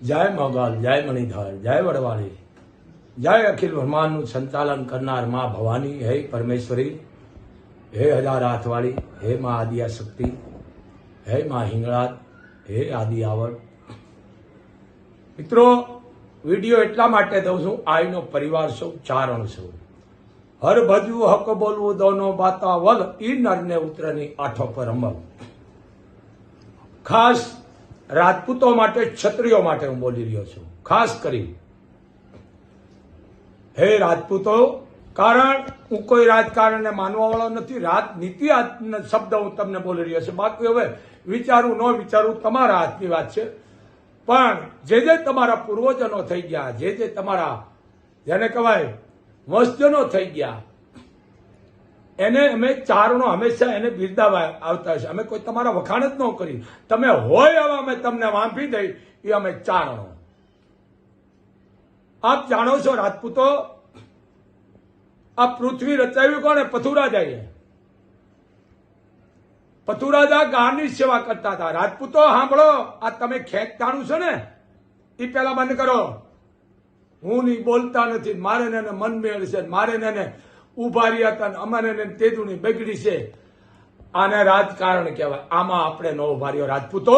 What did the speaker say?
જય મોગલ, જય મણિધર, જય વડવાળી જય અખિલ બ્રહ્માંડનું સંચાલન કરનાર મા ભવાની, હે પરમેશ્વરી, હે હજાર હાથવાળી હે મા આદિયા શક્તિ હે મા હિંગળાત, હે આદિ આવડ મિત્રો, વીડિયો એટલા માટે દઉં છું, આઈનો પરિવાર સૌ ચારણ સૌ હર ભજવું, હક બોલવું, દોનો બાતા વલ, ઈ નરને ઉતરની આઠો પર અમલ. ખાસ રાજપૂતો માટે, ક્ષત્રિયો માટે હું બોલી રહ્યો છું. ખાસ કરી. હે રાજપૂતો, કારણ હું કોઈ રાજકારણને માનવા વાળો નથી. રાજનીતિ શબ્દ હું તમને બોલી રહ્યો છું. બાકી હવે વિચારું, ન વિચારું, તમારા હાથની વાત છે. પણ જે જે તમારા પૂર્વજનો થઈ ગયા, જે જે તમારા, જેને કહેવાય વંશજનો થઈ ગયા એને અમે ચારણો હંમેશા એને બિરદાવા આવતા છે. અમે કોઈ તમારા વખાણ જ ન કરી. તમે હોય એવા અમે તમને વાંપી દઈ. એ અમે ચારણો. આપ જાણો છો રાજપૂતો, આ પૃથ્વી રચાવ્યું કોને પથુરાજાએ. પથુરાજા ગામની સેવા કરતા હતા. રાજપૂતો, સાંભળો, આ તમે ખેંચતાણું છો ને? એ પેલા બંધ કરો. હું નહીં બોલતા નથી. મારે ને મન મેળ છે. મારે ને ઊભા રહ્યા હતા અમારે તેજુની બગડી છે. આને રાજકારણ કહેવાય. આમાં આપણે ન ઊભા રહ્યો રાજપૂતો